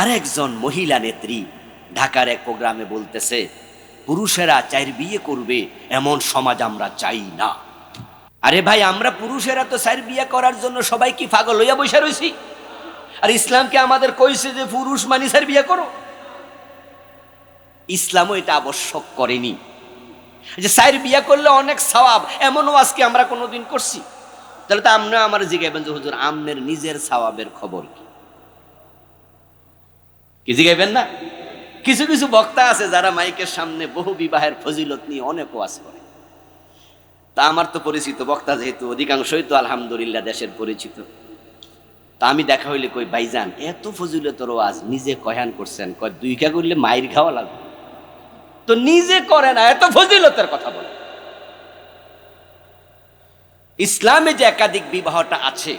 আরেকজন মহিলা নেত্রী ঢাকার এক প্রোগ্রামে বলতেছে, পুরুষেরা চাইর বিয়ে করবে, এমন সমাজ আমরা চাই না। আরে ভাই, আমরা পুরুষেরা তো চাইর বিয়ে করার জন্য সবাই কি পাগল হইয়া বসে রয়েছি আর ইসলামকে আমাদের কইছে যে, পুরুষ মানি চাইর বিয়ে করো। ইসলামও এটা আবশ্যক করেনি। যে সাইর বিয়ে করলে অনেক সওয়াব, এমনও আজকে আমরা কোনোদিন করছি। তাহলে তো আমরা আমার জিগাইবেন যে হুজুর, আমনের নিজের সওয়াবের খবর কি? কি জিগাইবেন না? কিছু কিছু বক্তা আছে যারা মাইকের সামনে বহু বিবাহের ফজিলত নিয়ে অনেক ওয়াজ করে। তা আমার তো পরিচিত বক্তা যেহেতু, অধিকাংশই তো আলহামদুলিল্লাহ দেশের পরিচিত। তা আমি দেখা হইলে কই ভাইজান এত ফজিলতর ওয়াজ নিজে কয়ান করছেন, কয় দুইটা করলে মায়ের খাওয়া লাগবে? তো নিজে করে না, এত ফজিলতের কথা বলে। ইসলামে যে একাধিক বিবাহটা আছে,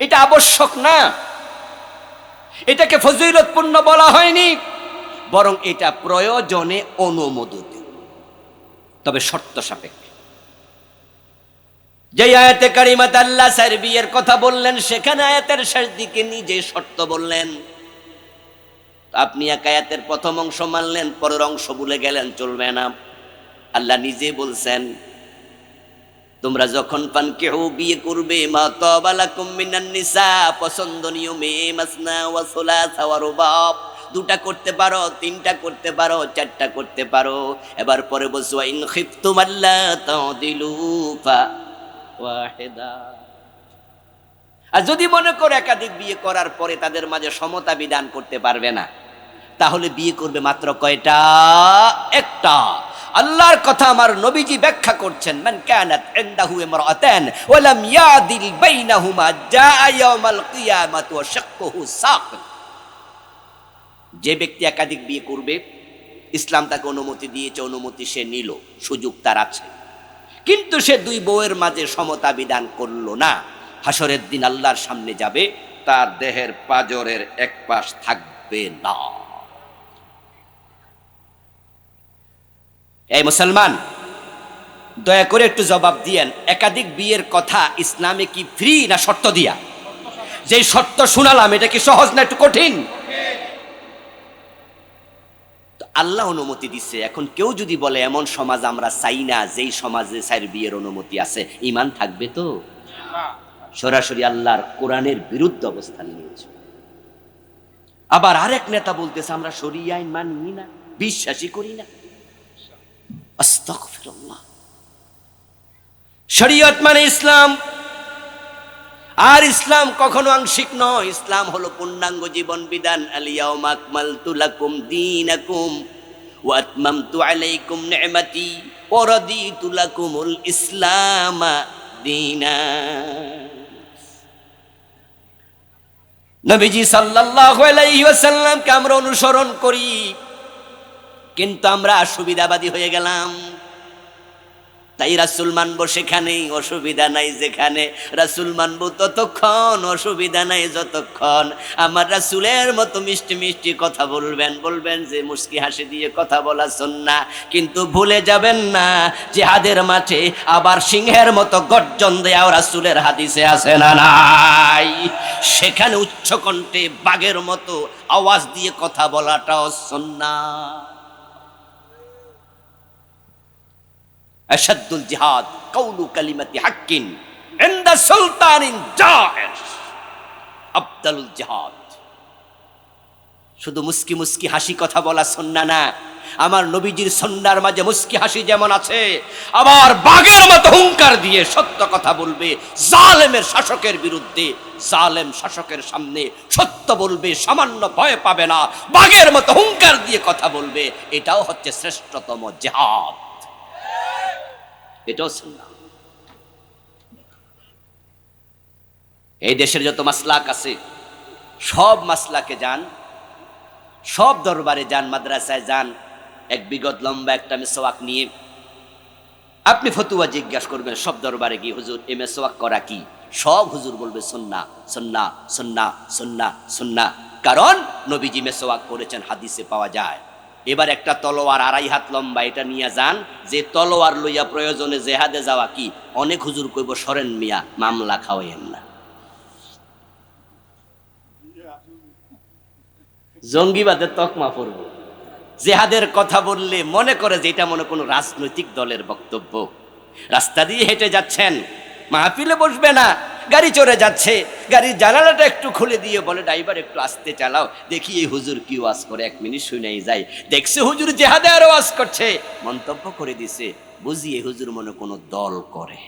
এটা আবশ্যক না। এটাকে ফজিলতপূর্ণ বলা হয়নি, বরং এটা প্রয়োজনে অনুমোদিত। তবে শর্ত সাপেক্ষে। যে আয়াতে কারিমাত আল্লাহ স্যার বিয়ের কথা বললেন, সেখানে আয়াতের শেষ দিকে নিজে শর্ত বললেন। আপনি এক আয়াতের প্রথম অংশ মানলেন, পরের অংশ ভুলে গেলেন, চলবে না। আল্লাহ নিজে বলছেন তোমরা যখন পান কেউ বিয়ে করবে, মা তবালাকুম মিনান নিসা, পছন্দনীয় মেয়ে, মাসনা ওয়া সুলাসা ওয়া রুবাব। দুটা করতে পারো, তিনটা করতে পারো, চারটা করতে পারো। এবার পরে বলছো ইন খিফতুম আল্লাহ তাদিলু ফা ওয়াহিদা আর যদি মনে করো একাধিক বিয়ে করার পরে তাদের মাঝে সমতা বিধান করতে পারবে না, তাহলে বিয়ে করবে মাত্র কয়টা? একটা। আল্লাহর কথা আমার নবীজি ব্যাখ্যা করছেন, মান কানাত ইনদাহু ইমরাতান ওয়া লাম ইয়াদিল বাইনাহুমা জাআ ইয়াউমাল কিয়ামাতি ওয়া শাক্কুহু সাক। যে ব্যক্তি একাধিক বিয়ে করবে, ইসলাম তাকে অনুমতি দিয়েছে, অনুমতি সে নিল, সুযোগ তার আছে। কিন্তু সে দুই বউয়ের মাঝে সমতা বিধান করল না। হাসরের দিন আল্লাহর সামনে যাবে, তার দেহের পাজরের এক পাশ থাকবে না। এই মুসলমান, দয়া করে একটু জবাব দিয়েন, একাধিক বিয়ের কথা ইসলামে কি ফ্রি না শর্ত দিয়া? যে শর্ত শুনালাম, এটা কি সহজ না একটু কঠিন? আল্লাহ অনুমতি দিচ্ছে এখন কেউ যদি বলে, এমন সমাজ আমরা চাই না, যেই সমাজে সাইর বিয়ের অনুমতি আছে। ইমান থাকবে তো? সরাসরি আল্লাহর কোরআনের বিরুদ্ধে অবস্থান নিয়েছে। আবার আরেক নেতা বলতেছে, আমরা সরিয়ে আইন মানি না, বিশ্বাসই করি না। শরীয়ত মানে ইসলাম। আর ইসলাম কখনো আংশিক নয়। ইসলাম হলো পূর্ণাঙ্গ জীবন বিধান আলাইকুম ইসলাম নবীজি সাল্লাল্লাহু আমরা অনুসরণ করি। কিন্তু আমরা সুবিধাবাদী হয়ে গেলাম। তাই রাসুল মানবো সেখানেই, অসুবিধা নাই যেখানে। রাসুল মানবো ততক্ষণ, অসুবিধা নাই যতক্ষণ। আমার রাসুলের মতো মিষ্টি মিষ্টি কথা বলবেন বলবেন যে মুস্কি হাসি দিয়ে কথা বলা না কিন্তু ভুলে যাবেন না যে হাদের মাঠে আবার সিংহের মতো গর্জন দেয়াও রাসুলের হাদিসে আছে না নাই? সেখানে উচ্চকণ্ঠে বাঘের মতো আওয়াজ দিয়ে কথা বলাটাও সন্না আশাদ্দুল জিহাদ কৌলু কালিমাতি হাক্কিন ইনদা সুলতানিন জায়ের আফদালুল জিহাদ শুধু মুস্কি মুস্কি হাসি কথা বলা সন্না না, আমার নবীজির সন্ন্যার মাঝে মুস্কি হাসি যেমন আছে, আবার বাঘের মতো হুঙ্কার দিয়ে সত্য কথা বলবে, জালেমের শাসকের বিরুদ্ধে, জালেম শাসকের সামনে সত্য বলবে, সামান্য ভয় পাবে না, বাঘের মতো হুঙ্কার দিয়ে কথা বলবে, এটাও হচ্ছে শ্রেষ্ঠতম জেহাদ। এটাও সুন্নাহ এই দেশের যত মাসলাক আছে, সব মাসলাকে যান, সব দরবারে যান, মাদ্রাসায় যান, এক বিগত লম্বা একটা মেসোয়াক নিয়ে। আপনি ফতুয়া জিজ্ঞাসা করবেন, সব দরবারে গিয়ে, হুজুর এ মেসোয়াক করা কি? সব হুজুর বলবে, সন্না সন্না সন্না সন্না সন্না। কারণ নবীজি মেসোয়াক করেছেন, হাদিসে পাওয়া যায়। এবার একটা তলোয়ার আড়াই হাত লম্বা, এটা নিয়ে যান। যে তলোয়ার লইয়া প্রয়োজনে জেহাদে যাওয়া কি? অনেক হুজুর কইব, সরেন মিয়া, মামলা খাওয়াইয়েন না। জঙ্গিবাদের তকমা পড়ব। জেহাদের কথা বললে মনে করে যে এটা মনে কোনো রাজনৈতিক দলের বক্তব্য। রাস্তা দিয়ে হেঁটে যাচ্ছেন, মাহফিলে বসবে না। গাড়ি চড়ে যাচ্ছে। গাড়ির জানালাটা একটু খুলে দিয়ে বলে, ড্রাইভার, একটু আস্তে চালাও। দেখি এই হুজুর কি ওয়াজ করে, এক মিনিট শুনেই যায় দেখছে হুজুর জেহাদে আরও ওয়াজ করছে। মন্তব্য করে দিছে বুঝিয়ে হুজুর মনে কোনো দল করে।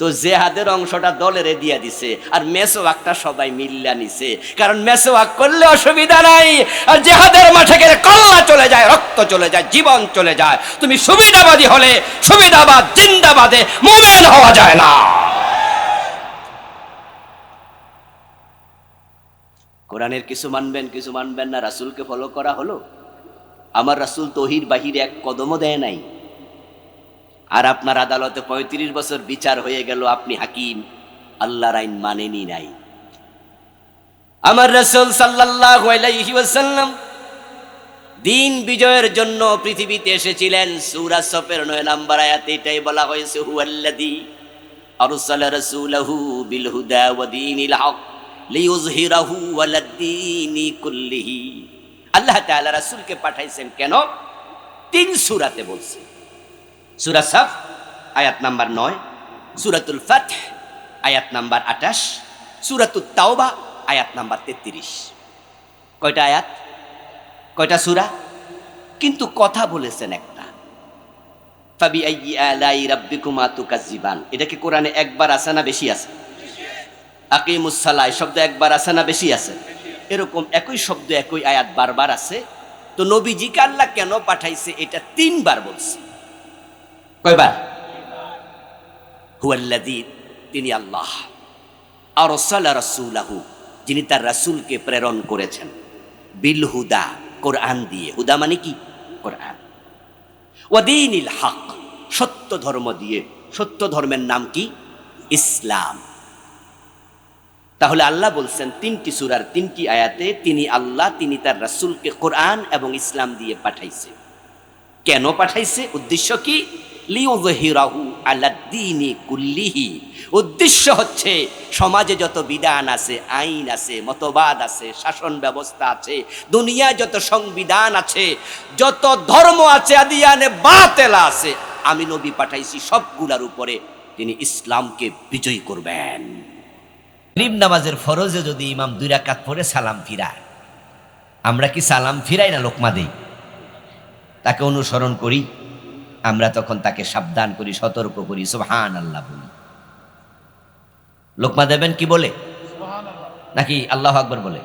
তো জেহাদের অংশটা দলের দিয়া দিছে, আর মেসোয়াকটা সবাই মিল্লা নিছে। কারণ মেসোয়াক করলে অসুবিধা নাই, আর জেহাদের মাঠে গেলে কল্লা চলে যায়, রক্ত চলে যায়, জীবন চলে যায়। তুমি সুবিধাবাদী হলে সুবিধাবাদ, জিন্দাবাদে মোমেন হওয়া যায় না। কোরআনের কিছু মানবেন কিছু মানবেন না, রাসুলকে ফলো করা হলো? আমার রাসূল তহির বাহির এক কদমও দেয় নাই। আর আপনার আদালতে পঁয়ত্রিশ বছর বিচার হয়ে গেল, আপনি হাকিম, আল্লাহর আইন মানেনি নাই। আমার রসুল ওয়াসাল্লাম দিন বিজয়ের জন্য পৃথিবীতে এসেছিলেন। সূরা সফের নয় নাম্বার আয়াতে এটাই বলা হয়েছে, হুয়াল্লাযী আরসালা রাসূলাহু বিল হুদা ওয়া হক। লিইয়ুযহিরাহু আলাদ-দীনি কুল্লিহি। আল্লাহ রাসূলকে পাঠাইছেন কেন? তিন সূরাতে বলছে। সুরা সাফ, আয়াত নাম্বার নয়। সুরাতুল ফাত আয়াত নাম্বার আঠাশ। সুরাতুল তাওবা, আয়াত নাম্বার তেত্রিশ। কয়টা আয়াত? কয়টা সুরা? কিন্তু কথা বলেছেন একটা। ফাবি আলাই রাব্বিকুমা তুকাজ্জিবান এটা কি কোরআনে একবার আছে না বেশি আছে? আকিমুস এই শব্দ একবার আছে না বেশি আছে? এরকম একই শব্দ, একই আয়াত বারবার আছে। তো নবীজিকে আল্লাহ কেন পাঠাইছে এটা তিনবার বলছে। কয়বার? হুয়াল্লাদি তিনি আল্লাহ। আর রাসূলাহু, যিনি তার রাসূলকে প্রেরণ করেছেন। বিল হুদা, কোরআন দিয়ে। হুদা মানে কি? কোরআন। ওয়াদিনিল হক, সত্য ধর্ম দিয়ে। সত্য ধর্মের নাম কি? ইসলাম। তাহলে আল্লাহ বলছেন, তিনটি সুরার তিনটি আয়াতে তিনি আল্লাহ, তিনি তার রাসূলকে কোরআন এবং ইসলাম দিয়ে পাঠাইছে। কেন পাঠাইছে? উদ্দেশ্য কি? কুল্লিহি। উদ্দেশ্য হচ্ছে, সমাজে যত বিধান আছে, আইন আছে, মতবাদ আছে, শাসন ব্যবস্থা আছে দুনিয়ায় যত সংবিধান আছে, যত ধর্ম আছে, আদিয়ানে বাতেলা আছে, আমি নবী পাঠাইছি সবগুলার উপরে তিনি ইসলামকে বিজয়ী করবেন। গরিব নামাজের ফরজে যদি ইমাম দুই রাকাত পরে সালাম ফিরায়। আমরা কি সালাম ফিরাই না লোকমা দেই? তাকে অনুসরণ করি আমরা তখন তাকে সাবধান করি সতর্ক করি সুবহান আল্লাহ বলি। লোকমা দেবেন কি বলে? নাকি আল্লাহ আকবর বলে?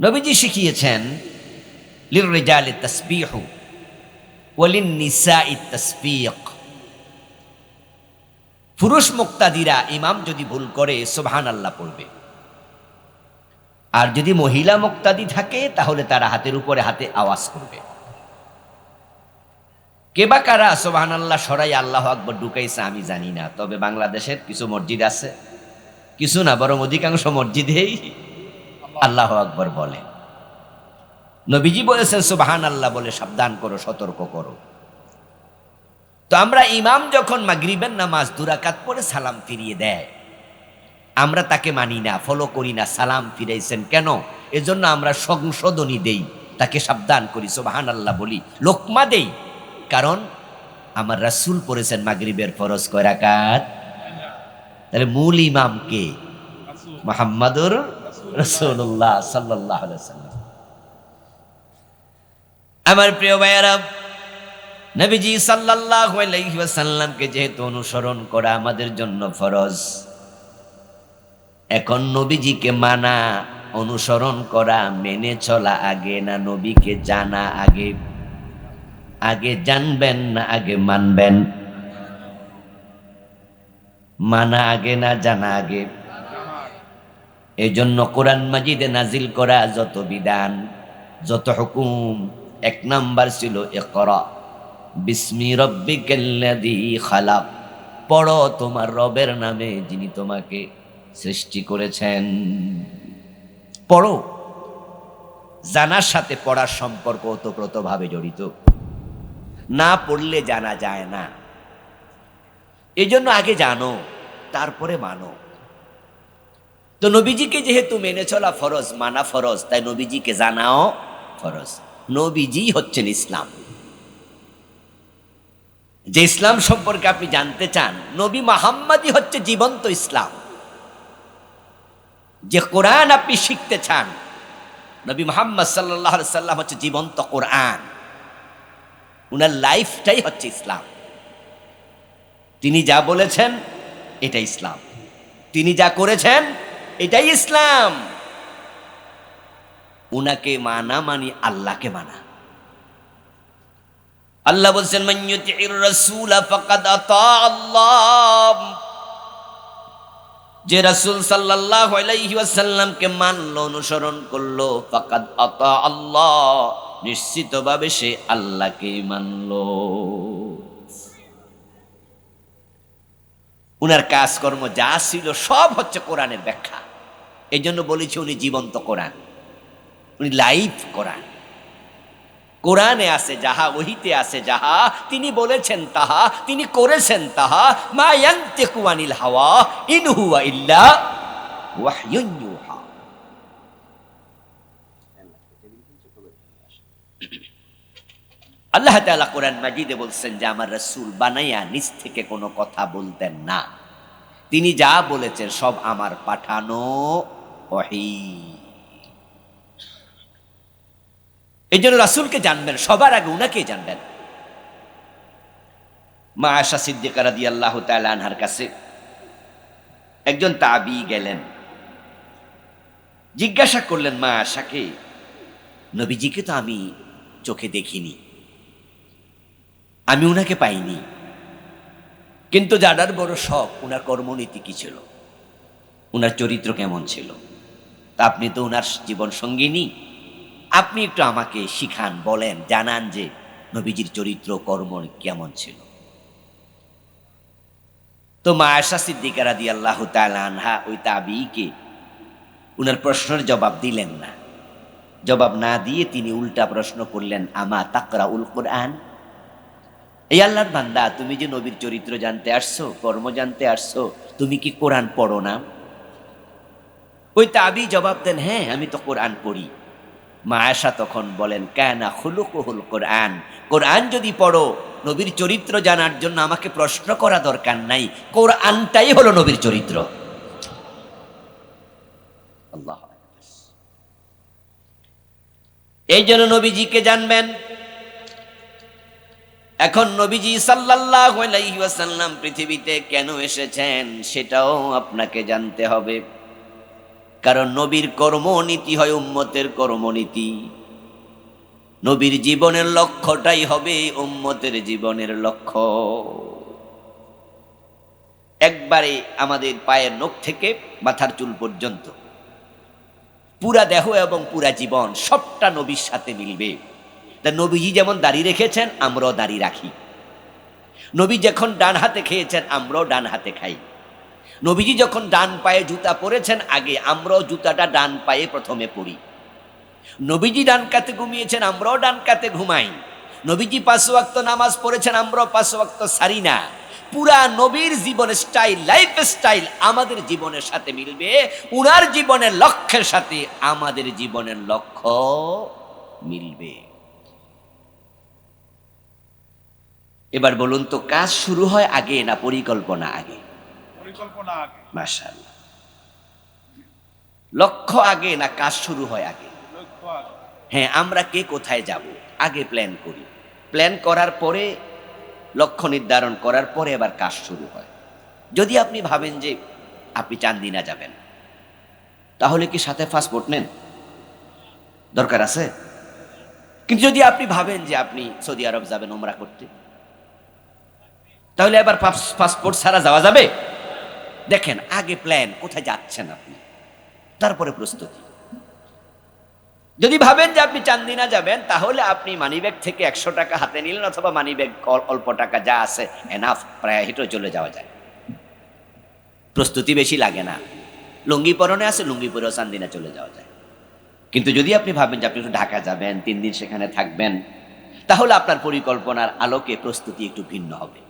নবীজি শিখিয়েছেন লিররিজালি তাসবিহু ওয়ালিন নিসাই তাসবিক পুরুষ মুক্তাদিরা ইমাম যদি ভুল করে সোভান আল্লাহ পড়বে। আর যদি মহিলা মুক্তাদি থাকে, তাহলে তারা হাতের উপরে হাতে আওয়াজ করবে। কে বা কারা সোবাহান আল্লাহ সরাই আল্লাহ আকবর ঢুকাইছে, আমি জানি না। তবে বাংলাদেশের কিছু মসজিদ আছে। কিছু না, বরং অধিকাংশ মসজিদেই আল্লাহ আকবর বলে। নবীজি বলেছেন সুবাহান আল্লাহ বলে সাবধান করো, সতর্ক করো। তো আমরা ইমাম যখন মাগরিবের নামাজ দুরাকাত পরে সালাম ফিরিয়ে দেয়। আমরা তাকে মানি না ফলো করি না, সালাম ফিরাইছেন কেন? এজন্য আমরা সংশোধনী দেই, তাকে সাবধান করি সোবাহান আল্লাহ বলি। লোকমা দেই, কারণ আমার রাসূল পড়েছেন মাগরিবের ফরজ কয়রাকাত তাহলে মূল ইমাম কে? মোহাম্মদুর রসুল্লাহ সাল্লাহ আমার প্রিয় ভাইয়ারা নবীজি সাল্লাল্লাহু আলাইহি ওয়াসাল্লামকে যেহেতু অনুসরণ করা আমাদের জন্য ফরজ, এখন নবীজিকে মানা, অনুসরণ করা, মেনে চলা আগে না নবীকে জানা, আগে আগে জানবেন না আগে মানবেন? মানা আগে না জানা আগে? এই জন্য কোরআন মাজিদে নাজিল করা যত বিধান, যত হুকুম, এক নাম্বার ছিল একরা বিস্মি রব্বিকাল্লাযী খালাক। পড়ো তোমার রবের নামে যিনি তোমাকে সৃষ্টি করেছেন। পড়ো। জানার সাথে পড়ার সম্পর্ক ওতপ্রোতভাবে জড়িত। না পড়লে জানা যায় না। এই জন্য আগে জানো, তারপরে মানো। তো নবীজিকে যেহেতু মেনে চলা ফরজ, মানা ফরজ, তাই নবীজিকে জানাও ফরজ। নবীজি হচ্ছেন ইসলাম। যে ইসলাম সম্পর্কে আপনি জানতে চান, নবী মাহাম্মাদি হচ্ছে জীবন্ত ইসলাম। যে কোরআন আপনি শিখতে চান, নবী মোহাম্মদ সাল্লাহ সাল্লাম হচ্ছে জীবন্ত কোরআন। উনার লাইফটাই হচ্ছে ইসলাম। তিনি যা বলেছেন এটা ইসলাম। তিনি যা করেছেন, এটাই ইসলাম। উনাকে মানা মানি আল্লাহকে মানা। আল্লাহ বলছেন যে রাসূল ওয়াসাল্লামকে মানলো, অনুসরণ করল, ফাকাদ আতা আল্লাহ, নিশ্চিতভাবে সে আল্লাহকে মানল। উনার কাজকর্ম যা ছিল সব হচ্ছে কোরআনের ব্যাখ্যা। এই জন্য বলেছি উনি জীবন্ত কোরআন, উনি লাইভ কোরআন। কোরআনে আছে, যাহা ওহিতে আছে, যাহা তিনি বলেছেন, তাহা তিনি করেছেন, তাহা মা ইয়ান্তিকু আনিল হাওয়া ইন হুয়া ইল্লা আল্লাহ তাআলা কোরআন মাজিদে বলছেন যে, আমার রাসূল বানাইয়া নিজ থেকে কোনো কথা বলতেন না। তিনি যা বলেছেন সব আমার পাঠানো ওহী। এই জন্য রাসুলকে জানবেন, সবার আগে উনাকে জানবেন। মা আশা সিদ্দিকা রাদি আল্লাহ আনহার কাছে একজন তাবি গেলেন। জিজ্ঞাসা করলেন, মা আশাকে নবীজিকে তো আমি চোখে দেখিনি, আমি উনাকে পাইনি। কিন্তু জানার বড় শখ, উনার কর্মনীতি কি ছিল? উনার চরিত্র কেমন ছিল? তা আপনি তো উনার জীবন সঙ্গিনী আপনি একটু আমাকে শিখান, বলেন, জানান যে নবীজির চরিত্র, কর্ম কেমন ছিল। তো মা আশা সিদ্দিকারা দিয়ে আল্লাহ আনহা ওই তাবিকে উনার প্রশ্নের জবাব দিলেন না। জবাব না দিয়ে তিনি উল্টা প্রশ্ন করলেন, আমা তাকরা উল কোরআন? এই আল্লাহর বান্দা, তুমি যে নবীর চরিত্র জানতে আসছো, কর্ম জানতে আসছো, তুমি কি কোরআন পড়ো না? ওই তাবি জবাব দেন হ্যাঁ আমি তো কোরআন পড়ি। মা আয়সা তখন বলেন, কেনা হুলুকুহুল কোরআন। কোরআন যদি পড়ো, নবীর চরিত্র জানার জন্য আমাকে প্রশ্ন করা দরকার নাই। কোরআনটাই হলো নবীর চরিত্র। আল্লাহ এই জন্য নবীজিকে জানবেন, এখন নবীজি আলাইহি পৃথিবীতে কেন এসেছেন সেটাও আপনাকে জানতে হবে। কারণ নবীর কর্মনীতি হয় উম্মতের কর্মনীতি। নবীর জীবনের লক্ষ্যটাই হবে উম্মতের জীবনের লক্ষ্য। একবারে আমাদের পায়ের নখ থেকে মাথার চুল পর্যন্ত। পুরা দেহ এবং পুরা জীবন সবটা নবীর সাথে মিলবে। তা নবীজি যেমন দাড়ি রেখেছেন, আমরাও দাড়ি রাখি। নবী যখন ডান হাতে খেয়েছেন, আমরাও ডান হাতে খাই। নবীজি যখন ডান পায়ে জুতা পরেছেন, আগে আমরাও জুতাটা ডান পায়ে প্রথমে পরি। নবীজি ডান কাতে ঘুমিয়েছেন, আমরাও ডান কাতে ঘুমাই। নবীজি পাঁচ নামাজ পড়েছেন, আমরাও পাঁচ সারি না। পুরা নবীর জীবনের স্টাইল লাইফ স্টাইল আমাদের জীবনের সাথে মিলবে, উনার জীবনের লক্ষ্যের সাথে আমাদের জীবনের লক্ষ্য মিলবে। এবার বলুন তো, কাজ শুরু হয় আগে না পরিকল্পনা আগে? পরিকল্পনা আগে। মাশাআল্লাহ। লক্ষ্য আগে না কাজ শুরু হয় আগে? হ্যাঁ আমরা কে কোথায় যাব? আগে প্ল্যান করি। প্ল্যান করার পরে লক্ষ্য নির্ধারণ করার পরে আবার কাজ শুরু হয়। যদি আপনি ভাবেন যে আপনি চান্দিনা যাবেন তাহলে কি সাথে পাসপোর্ট নেন? দরকার আছে? কিন্তু যদি আপনি ভাবেন যে আপনি সৌদি আরব যাবেন ওমরা করতে তাহলে এবার পাসপোর্ট ছাড়া যাওয়া যাবে? দেখেন, আগে প্ল্যান কোথায় যাচ্ছেন আপনি? তারপরে প্রস্তুতি। যদি ভাবেন যে আপনি চান্দিনা যাবেন, তাহলে আপনি মানিব্যাগ থেকে একশো টাকা হাতে নিলেন অথবা মানিব্যাগ অল্প টাকা যা আছে এনাফ প্রায় হেঁটে চলে যাওয়া যায়। প্রস্তুতি বেশি লাগে না। লুঙ্গি পরনে আছে লুঙ্গি পরেও চান্দিনা চলে যাওয়া যায়। কিন্তু যদি আপনি ভাবেন যে আপনি একটু ঢাকা যাবেন, তিন দিন সেখানে থাকবেন, তাহলে আপনার পরিকল্পনার আলোকে প্রস্তুতি একটু ভিন্ন হবে।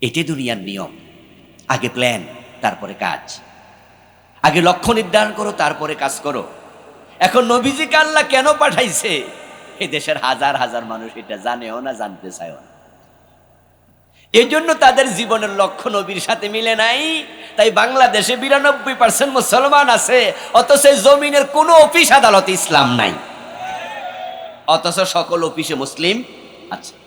এটি দুনিয়ার নিয়ম। আগে প্ল্যান তারপরে কাজ। আগে লক্ষ্য নির্ধারণ করো, তারপরে কাজ করো। এখন নবীজিকে আল্লাহ কেন পাঠাইছে? এই দেশের হাজার হাজার মানুষ এটা জানেও না, জানতে চায়ও না। এই জন্য তাদের জীবনের লক্ষ্য নবীর সাথে মিলে নাই। তাই বাংলাদেশে বিরানব্বই পার্সেন্ট মুসলমান আছে, অথচ জমিনের কোনো অফিস আদালতে ইসলাম নাই। অথচ সকল অফিসে মুসলিম আছে।